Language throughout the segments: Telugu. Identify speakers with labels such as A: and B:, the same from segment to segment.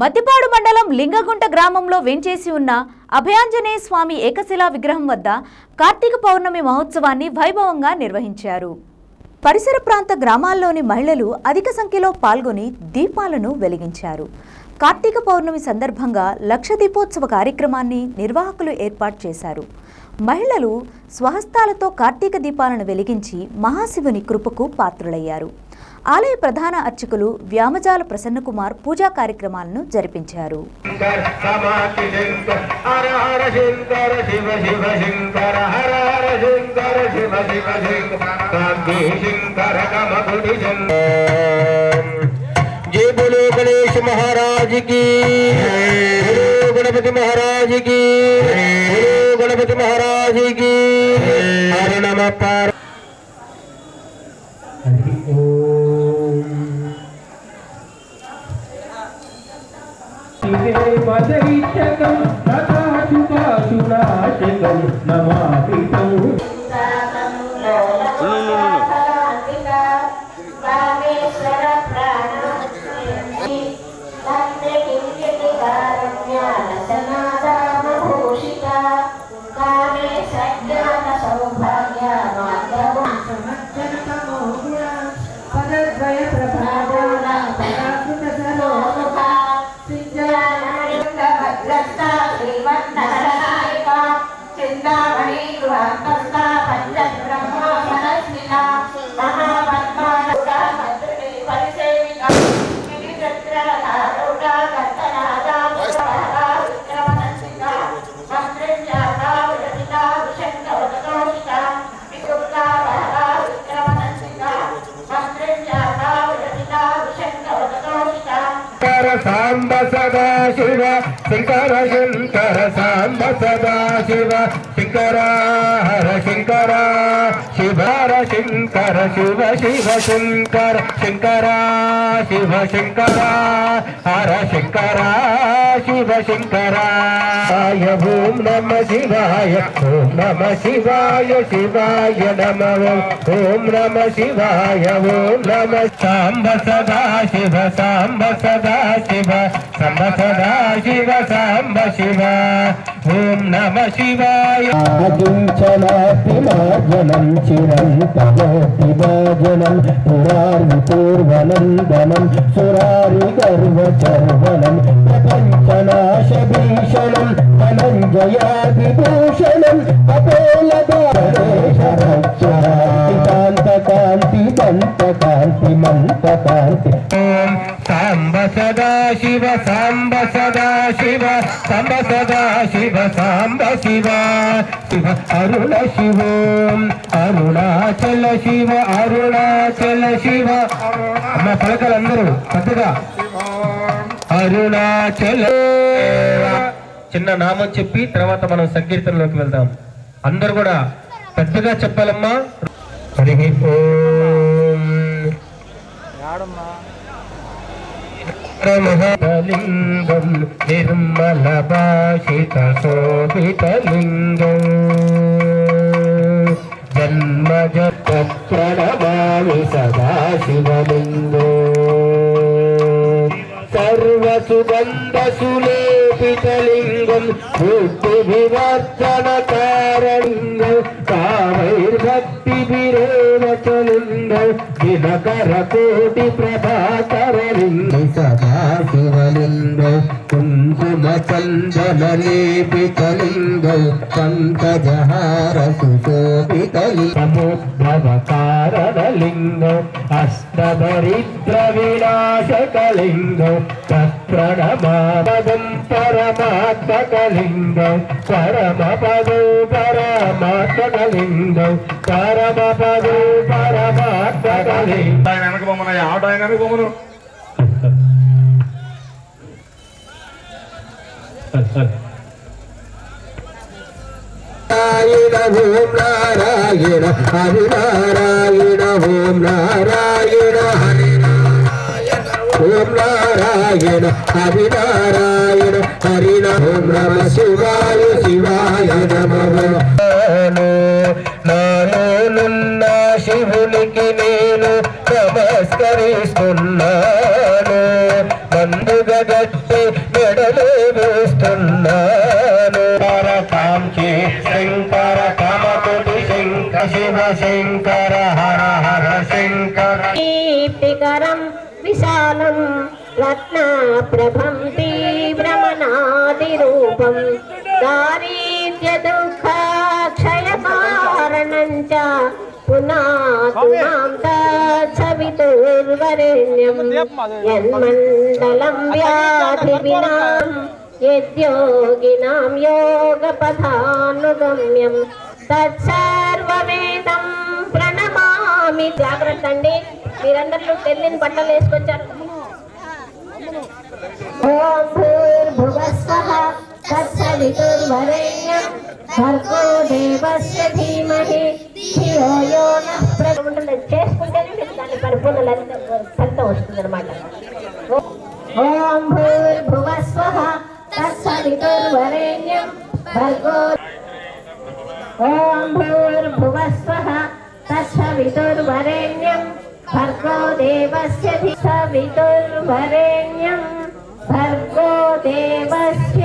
A: మద్దిపాడు మండలం లింగగుంట గ్రామంలో వెంచేసి ఉన్న అభయాంజనేయ స్వామి ఏకశిలా విగ్రహం వద్ద కార్తీక పౌర్ణమి మహోత్సవాన్ని వైభవంగా నిర్వహించారు. పరిసర ప్రాంత గ్రామాల్లోని మహిళలు అధిక సంఖ్యలో పాల్గొని దీపాలను వెలిగించారు. కార్తీక పౌర్ణమి సందర్భంగా లక్ష దీపోత్సవ కార్యక్రమాన్ని నిర్వాహకులు ఏర్పాటు చేశారు. మహిళలు స్వహస్తాలతో కార్తీక దీపాలను వెలిగించి మహాశివుని కృపకు పాత్రులయ్యారు. ఆలయ ప్రధాన అర్చకులు వ్యామజాల ప్రసన్నకుమార్ పూజా కార్యక్రమాలను జరిపించారు.
B: గణపతి గణపతి మహారాజుకి హరణమ పార్
C: నమామి సాంబ సదా శివ శంకర శంకర సాంబ సదా శివ శంకర హర శంకర శివర శంకర శివ శివ శంకర శంకర శివ శంకర హర శంకర శివ శంకర. ఓం నమ శివాయ ఓం నమ శివాయ శివాయ నమ ఓం నమ శివాయ ఓం నమ సాంబ సదా శివ సాంబ సదా శివ సాంబ సదా శివ సాంబ శివ. ఓం నమ శివాయ.
D: అగించనాపిమాజనం చిరం తమోతి భాజనం పురారి పూర్వనందనం సురారి గర్వ చర్వణం ప్రపంచనాశ భీషణం ధనంజయాభిభూషణం అపోలదాంత కాంతి దంత కాంతి మంత కాంతి
C: శివ సాంబ సదా శివ సాంబ సదా శివ సాంబ శివ. శివ అరుణ శివోం అరుణాచల శివ అరుణాచల శివ. అమ్మ పలకలందరూ పెద్దగా. అరుణాచల చిన్న నామం చెప్పి తర్వాత మనం సంకీర్తనలోకి వెళ్దాం. అందరూ కూడా పెద్దగా చెప్పాలమ్మా. హరి ఓం. ప్రమహలింగం నిర్మల భాషిత శోభితలింగం జన్మజ ప్రణమామి సదాశివలింగో సర్వసుగంధసులేపితలింగం వివర్తన కారణింగం కామైర్భక్తిభిరేవచలింగం దినకర కోటి ప్రభాకరలింగం. కుంకుమ చందన లేపితలింగం పంకజహార సుశోభితలింగముద్భవ కారణలింగం అష్టదరిద్ర వినాశకలింగం తత్ప్రణమాపదం పరమాత్మకలింగం పరమపదో పరమాత్మకలింగం పరమపదో పరమాత్మకలింగం
E: ఆయన వెనక బొమ్మను ఆటో ఆయన వెనక బొమ్మను.
C: నారాయణ ఓం నారాయణ హరి నారాయణ ఓం నారాయణ హరి నారాయణ ఓం నారాయణ హరి నారాయణ హరి ఓం నమ శివాయ శివాయ నమ. నాలోనున్న శివునికి నేను నమస్కరిస్తున్నాను. మందుగ గట్ట
D: నీకు మెడలు వేస్తున్నాను. కాంక్షి శంకర కామకోటి శంకర శివ శంకర హర హర శంకర.
B: దీప్తికరం విశాలం రత్నాప్రభం తీవ్రమనాదిరూపం దారిద్ర్య చ పునాతునాం తత్సవితుర్వరేణ్యం యన్మండలం వ్యాధి వినాం. యద్యోగినాం యోగపథానుగమ్యం తత్సర్వవేదం ప్రణమామి. జాగ్రత్త అండి. మీరందరూ తెల్లిని బట్టలు వేసుకొచ్చారు. తత్సవితుర్వరేణ్యం భర్గో దేవస్య ధీమహి ధియో యో నః ప్రచోదయాత్. చేసుకుంటేనే మీకు దాని పరిపూర్ణ ఫలితం వస్తుంది ఓం భూర్భువస్వః తత్సవితుర్వరేణ్యం భర్గో ఓం భూర్భువస్వః తత్సవితుర్వరేణ్యం భర్గో దేవస్య సవితుర్వరేణ్యం దేవస్య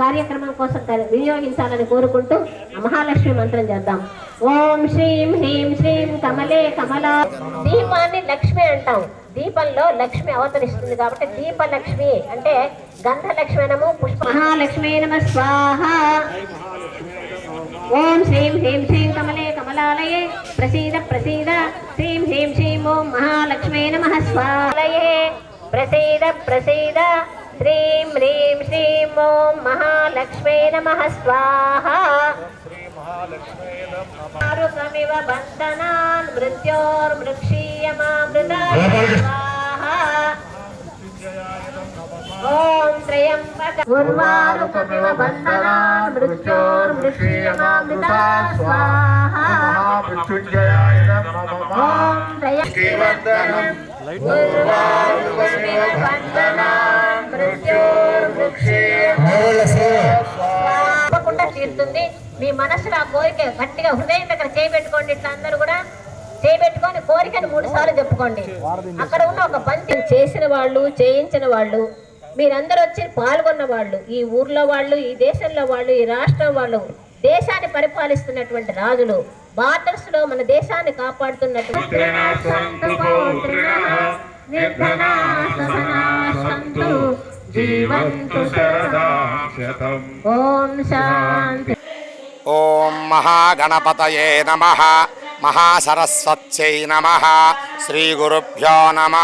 B: కార్యక్రమం కోసం వినియోగించాలని కోరుకుంటూ మహాలక్ష్మి మంత్రం చేద్దాం. ఓం శ్రీం హ్రీం శ్రీం కమలే కమలా. దీపాన్ని లక్ష్మి అంటాం. దీపంలో లక్ష్మి అవతరిస్తుంది కాబట్టి దీపలక్ష్మి అంటే గంధలక్ష్మి అనము పుష్ప మహాలక్ష్మి నమ స్వాహ. ఓం శ్రీం హ్రీం శ్రీం కమలే కమలాలయే. ప్రసీద ప్రసీద. శ్రీం హ్రీం శ్రీం ఓం మహాలక్ష్మి నమ స్వాలయే ప్రసీద ప్రసీద. హ్రీం శ్రీం ఓం మహాలక్ష్మీ నమ స్వాహ. ఆరుకమివ బంధనాన్ మృత్యోర్మృక్షీయమామృతాయ స్వాహ. ఓం త్రయంబక ఉర్వారుకమివ బంధనాన్ మృత్యోర్మృక్షీయమామృతా స్వాహా.
E: మృత్యుంజయాయ నమః
B: ఓం త్రయంబకం ఉర్వారుకమివ బంధనాన్ మృత్యోర్మృక్షీయమామృతా తప్పకుండా తీరుతుంది. మీ మనసులో ఆ కోరిక గట్టిగా హృదయం దగ్గర చేయబెట్టుకోండి ఇట్లా అందరూ కూడా. చేయబెట్టుకొని కోరికను మూడు సార్లు చెప్పుకోండి. అక్కడ ఉన్న ఒక బంతి చేసిన వాళ్ళు చేయించిన వాళ్ళు మీరందరూ వచ్చి పాల్గొన్న వాళ్ళు ఈ ఊర్లో వాళ్ళు ఈ దేశంలో వాళ్ళు ఈ రాష్ట్రం వాళ్ళు దేశాన్ని పరిపాలిస్తున్నటువంటి రాజులు బార్డర్స్లో మన దేశాన్ని కాపాడుతున్నటువంటి జీవంతు
E: శతం
B: ఓం శాంతి.
F: ఓం మహాగణపతయే నమ మహాసరస్వత్యై నమ శ్రీగురుభ్యో నమ.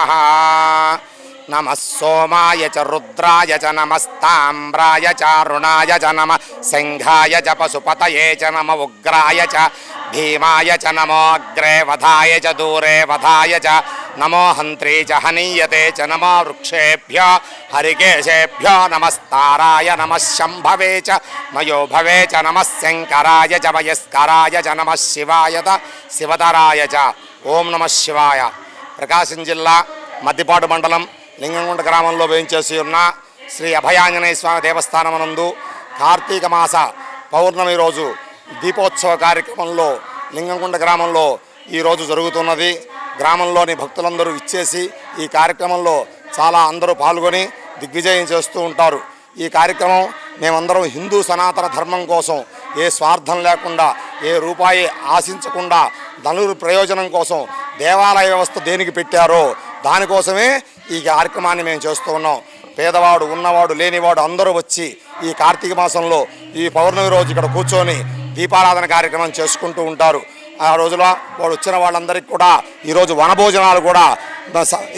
F: నమ సోమాయ చ రుద్రాయ చ నమస్తామ్రాయ చారుణాయ చ నమ సింహాయ చ పశుపతయే చ నమ ఉగ్రాయ చ భీమాయ చ నమోగ్రే వధాయ చ దూరే వధాయ చ నమో హంత్రీ చ హనీయతే చ నమో వృక్షేభ్య హరికేశేభ్యో నమస్తారాయ నమ శంభవే చ మయో భవే చ నమ శంకరాయ చ వయస్కరాయ చ నమ శివాయ శివతరాయ చ. ఓం నమ శివాయ. ప్రకాశం జిల్లా మద్దిపాడు మండలం లింగంగుంట గ్రామంలో వేయించేసి ఉన్న శ్రీ అభయాంజనేయ స్వామి దేవస్థానమునందు కార్తీక మాస పౌర్ణమి రోజు దీపోత్సవ కార్యక్రమంలో లింగంగుంట గ్రామంలో ఈరోజు జరుగుతున్నది. గ్రామంలోని భక్తులందరూ ఇచ్చేసి ఈ కార్యక్రమంలో చాలా అందరూ పాల్గొని దిగ్విజయం చేస్తూ ఉంటారు. ఈ కార్యక్రమం మేమందరం హిందూ సనాతన ధర్మం కోసం ఏ స్వార్థం లేకుండా ఏ రూపాయి ఆశించకుండా ధనురు ప్రయోజనం కోసం దేవాలయ వ్యవస్థ దేనికి పెట్టారో దానికోసమే ఈ కార్యక్రమాన్ని మేము చేస్తూ ఉన్నాం. పేదవాడు ఉన్నవాడు లేనివాడు అందరూ వచ్చి ఈ కార్తీక మాసంలో ఈ పౌర్ణమి రోజు ఇక్కడ కూర్చొని దీపారాధన కార్యక్రమం చేసుకుంటూ ఉంటారు. ఆ రోజులో వాడు వచ్చిన వాళ్ళందరికీ కూడా ఈరోజు వనభోజనాలు కూడా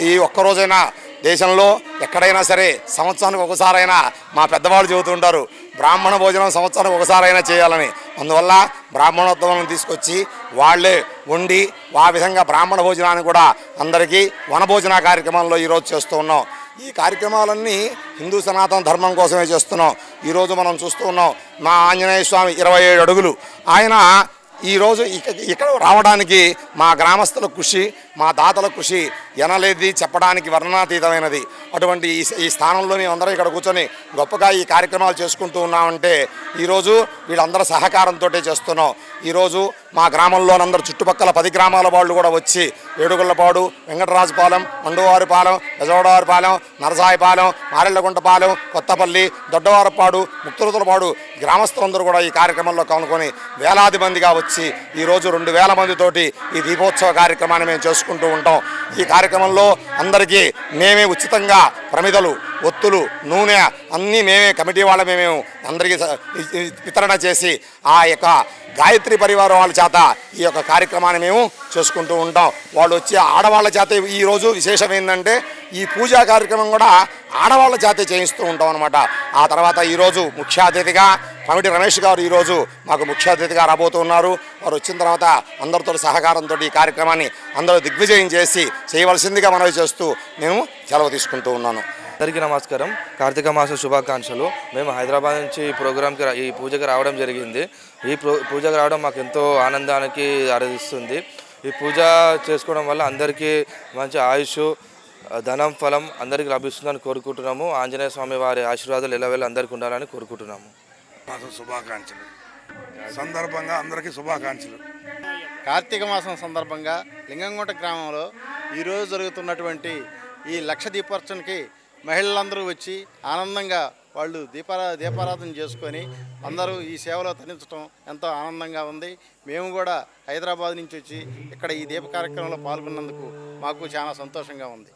F: ఈ ఒక్కరోజైనా దేశంలో ఎక్కడైనా సరే సంవత్సరానికి ఒకసారైనా మా పెద్దవాళ్ళు చెబుతుంటారు బ్రాహ్మణ భోజనం సంవత్సరానికి ఒకసారైనా చేయాలని. అందువల్ల బ్రాహ్మణోత్సవం తీసుకొచ్చి వాళ్ళే వండి ఆ విధంగా బ్రాహ్మణ భోజనాన్ని కూడా అందరికీ వనభోజన కార్యక్రమంలో ఈరోజు చేస్తూ ఉన్నాం. ఈ కార్యక్రమాలన్నీ హిందూ సనాతన ధర్మం కోసమే చేస్తున్నాం. ఈరోజు మనం చూస్తూ ఉన్నాం మా ఆంజనేయ స్వామి ఇరవై ఏడు అడుగులు. ఆయన ఈరోజు ఇక ఇక్కడ రావడానికి మా గ్రామస్తుల కృషి మా దాతల కృషి ఎనలేది చెప్పడానికి వర్ణనాతీతమైనది. అటువంటి ఈ ఈ స్థానంలో మేమందరం ఇక్కడ కూర్చొని గొప్పగా ఈ కార్యక్రమాలు చేసుకుంటూ ఉన్నామంటే ఈరోజు వీళ్ళందరూ సహకారంతో చేస్తున్నాం. ఈరోజు మా గ్రామంలోనందరూ చుట్టుపక్కల పది గ్రామాల వాళ్ళు కూడా వచ్చి ఏడుగుళ్ళపాడు వెంకటరాజుపాలెం మండువారిపాలెం బెజవాడవారిపాలెం నరసాయిపాలెం మారెళ్ళగుంటపాలెం కొత్తపల్లి దొడ్డవారపాడు ముక్తులపాడు గ్రామస్తులందరూ కూడా ఈ కార్యక్రమంలో కనుకొని వేలాది మందిగా వచ్చి ఈరోజు రెండు వేల మందితోటి ఈ దీపోత్సవ కార్యక్రమాన్ని మేము చేసుకుంటూ ఉంటాం. ఈ కార్యక్రమంలో అందరికీ మేమే ఉచితంగా ప్రమిదలు ఒత్తులు నూనె అన్నీ మేమే కమిటీ వాళ్ళమే మేము అందరికీ వితరణ చేసి ఆ యొక్క గాయత్రి పరివారం వాళ్ళ చేత ఈ యొక్క కార్యక్రమాన్ని మేము చేసుకుంటూ ఉంటాం. వాళ్ళు వచ్చి ఆడవాళ్ళ చేత ఈరోజు విశేషం ఏంటంటే ఈ పూజా కార్యక్రమం కూడా ఆడవాళ్ళ చేతే చేయిస్తూ ఉంటాం అనమాట ఆ తర్వాత ఈరోజు ముఖ్య అతిథిగా కమిటీ రమేష్ గారు ఈరోజు మాకు ముఖ్య అతిథిగా రాబోతున్నారు వారు వచ్చిన తర్వాత అందరితో సహకారంతో ఈ కార్యక్రమాన్ని అందరూ దిగ్విజయం చేసి చేయవలసిందిగా మనవి చేస్తూ నేను సెలవు తీసుకుంటూ ఉన్నాను.
G: అందరికీ నమస్కారం. కార్తీక మాస శుభాకాంక్షలు. మేము హైదరాబాద్ నుంచి ఈ ప్రోగ్రామ్కి రా- ఈ పూజకి రావడం జరిగింది. ఈ ప్రో పూజకి రావడం మాకు ఎంతో ఆనందానికి అరదిస్తుంది ఈ పూజ చేసుకోవడం వల్ల అందరికీ మంచి ఆయుష్ ధనం ఫలం అందరికీ లభిస్తుందని కోరుకుంటున్నాము. ఆంజనేయ స్వామి వారి ఆశీర్వాదాలు ఎల్లవేళ అందరికీ ఉండాలని కోరుకుంటున్నాము.
E: మాసం శుభాకాంక్షలు. సందర్భంగా అందరికీ శుభాకాంక్షలు.
H: కార్తీక మాసం సందర్భంగా లింగంగుంట గ్రామంలో ఈరోజు జరుగుతున్నటువంటి ఈ లక్ష దీపోత్సవానికి మహిళలందరూ వచ్చి ఆనందంగా వాళ్ళు దీపారా దీపారాధన చేసుకొని అందరూ ఈ సేవలో తరించడం ఎంతో ఆనందంగా ఉంది. మేము కూడా హైదరాబాద్ నుంచి వచ్చి ఇక్కడ ఈ దీప కార్యక్రమంలో పాల్గొన్నందుకు మాకు చాలా సంతోషంగా ఉంది.